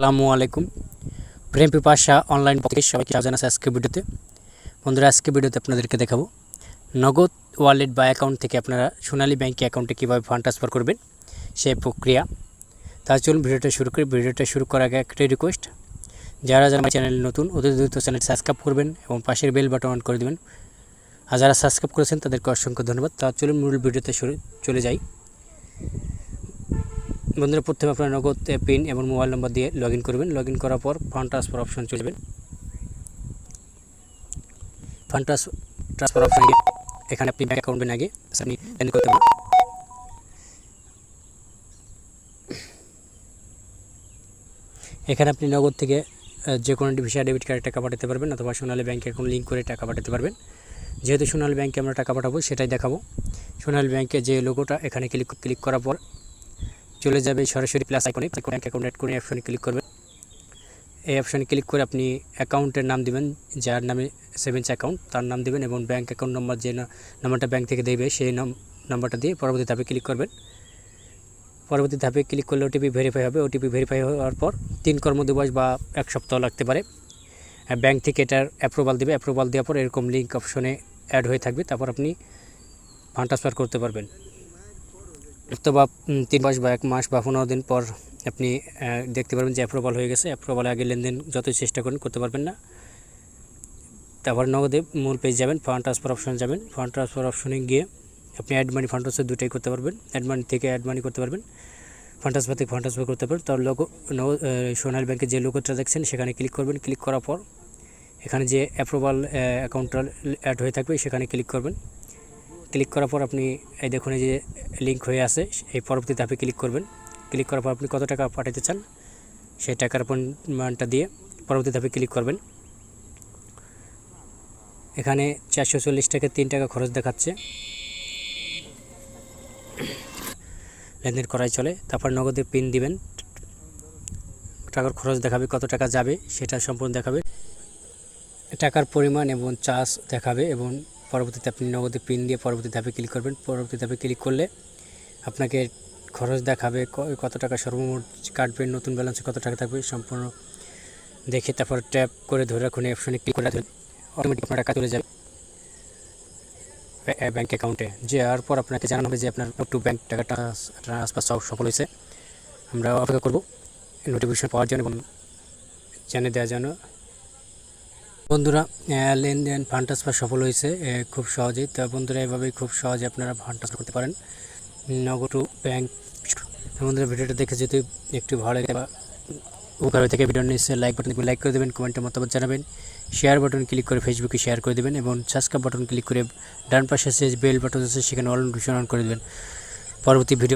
আসসালামু আলাইকুম। প্রেম পিপাসা অনলাইন থেকে সবাইকে জানাচ্ছি আজকে ভিডিওতে। বন্ধুরা আজকে ভিডিওতে আপনাদেরকে দেখাবো, নগদ ওয়ালেট বা অ্যাকাউন্ট থেকে আপনারা সোনালী ব্যাংকে অ্যাকাউন্টে কীভাবে ফান্ড ট্রান্সফার করবেন, সেই প্রক্রিয়া। তার চলুন ভিডিওটা শুরু করি। ভিডিওটা শুরু করার আগে একটাই রিকোয়েস্ট যারা যারা চ্যানেল নতুন ওদের দ্রুত চ্যানেল সাবস্ক্রাইব করবেন এবং পাশের বেল বাটন অন করে দেবেন। আর যারা সাবস্ক্রাইব করেছেন, তাদেরকে অসংখ্য ধন্যবাদ। তার চলুন মূল ভিডিওতে শুরু, চলে যাই। বন্ধুরা, প্রথমে আপনার নগদ পিন এবং মোবাইল নম্বর দিয়ে লগ করবেন। লগ করার পর ফান্ড ট্রান্সফার অপশন চলে যাবেন ফান্ড ট্রান্সফার অপশন এখানে আপনি ব্যাঙ্ক অ্যাকাউন্ট আগে আপনি লেনদেন করতে পারবেন এখানে আপনি নগদ থেকে যে কোনো ভিসা ডেবিট কার্ডে টাকা পাঠাতে পারবেন অথবা সোনালী ব্যাঙ্কে অ্যাকাউন্ট লিঙ্ক করে টাকা পাঠাতে পারবেন। যেহেতু সোনালী ব্যাঙ্কে আমরা টাকা পাঠাবো, সেটাই দেখাবো। সোনালী ব্যাঙ্কে যে লোগোটা এখানে ক্লিক ক্লিক করার পর চলে যাবে সরাসরি প্লাস আইকনে ব্যাঙ্ক অ্যাকাউন্ট অ্যাড করে অপশনে ক্লিক করবেন। এই অপশনে ক্লিক করে আপনি অ্যাকাউন্টের নাম দিবেন, যার নামে সেভিংস অ্যাকাউন্ট তার নাম দিবেন এবং ব্যাঙ্ক অ্যাকাউন্ট নম্বর যে নাম্বারটা ব্যাঙ্ক থেকে দেবে, সেই নাম নাম্বারটা দিয়ে পরবর্তী ধাপে ক্লিক করবেন। পরবর্তী ধাপে ক্লিক করলে ওটিপি ভেরিফাই হবে। ওটিপি ভেরিফাই হওয়ার পর তিন কর্মদিবস বা এক সপ্তাহ লাগতে পারে। ব্যাঙ্ক থেকে এটার অ্যাপ্রুভাল দেবে। অ্যাপ্রুভাল দেওয়ার পর এরকম লিঙ্ক অপশনে অ্যাড হয়ে থাকবে। তারপর আপনি ফান্ড ট্রান্সফার করতে পারবেন। অথবা উম, তিন মাস বা এক মাস বা পনেরো দিন পর আপনি দেখতে পারবেন যে অ্যাপ্রুভাল হয়ে গেছে। অ্যাপ্রুভাল আগে লেনদেন যতই চেষ্টা করেন করতে পারবেন না। তারপর নগদে মূল পেজ যাবেন ফান্ড ট্রান্সফার অপশনে যাবেন। ফান্ড ট্রান্সফার অপশনে গিয়ে আপনি অ্যাড মানি ফান্ড ট্রান্সফার দুটাই করতে পারবেন। অ্যাড মানি থেকে অ্যাড মানি করতে পারবেন। ফান্ড ট্রান্সফার থেকে ফান্ড ট্রান্সফার করতে পারবেন। তার লোগো সোনালী ব্যাংকের যে লোগোটা দেখছেন সেখানে ক্লিক করবেন। ক্লিক করার পর এখানে যে অ্যাপ্রুভাল অ্যাকাউন্টটা অ্যাড হয়ে থাকবে সেখানে ক্লিক করবেন। ক্লিক করার পর আপনি এই দেখুন এই যে লিঙ্ক হয়ে আছে, এই পরবর্তী ধাপে ক্লিক করবেন। ক্লিক করার পর আপনি কত টাকা পাঠাতে চান, সেই টাকার পরিমাণটা দিয়ে পরবর্তী ধাপে ক্লিক করবেন। এখানে চারশো চল্লিশ টাকা তিন টাকা খরচ দেখাচ্ছে। লেনদেন করাই চলে, তারপর নগদের পিন দিবেন। টাকার খরচ দেখাবে, কত টাকা যাবে, সেটা সম্পূর্ণ দেখাবে। টাকার পরিমাণ এবং চার্জ দেখাবে এবং পরবর্তীতে আপনি নগদে পিন দিয়ে পরবর্তী ধাপে ক্লিক করবেন। পরবর্তী ধাপে ক্লিক করলে আপনাকে খরচ দেখাবে কত টাকা সর্বমোট কাটবেন নতুন ব্যালেন্সে কত টাকা থাকবে সম্পূর্ণ দেখে তারপর ট্যাপ করে ধরে রাখুন অপশনে ক্লিক করে রাখবেন অটোমেটিক আপনার টাকা চলে যাবে। ব্যাঙ্ক অ্যাকাউন্টে যাওয়ার পর আপনাকে জানানো হবে যে আপনার টু ব্যাঙ্ক টাকা ট্রান্সফার সব সফল হয়েছে। আমরা অপেক্ষা করব। নোটিফিকেশন পাওয়ার জন্য এবং জানিয়ে দেওয়ার জন্য বন্ধুরা লেনদেন ফান্ড ট্রান্সফার সফল হয়েছে খুব সহজেই। তো বন্ধুরা, এভাবেই খুব সহজে আপনারা ফান্ড ট্রান্সফার করতে পারেন। নগদ ব্যাংক বন্ধুরা, ভিডিওটা দেখে যদি একটু ভালো লাগে, বা উপকার থাকে ভিডিও নিশ্চয়ই লাইক বাটন লাইক করে দেবেন কমেন্টে মতামত জানাবেন। শেয়ার বাটন ক্লিক করে ফেসবুকে শেয়ার করে দেবেন, এবং সাবস্ক্রাইব বাটন ক্লিক করে ডান পাশে যে বেল বাটন আছে, সেখানে অল অন করে দেবেন। পরবর্তী ভিডিও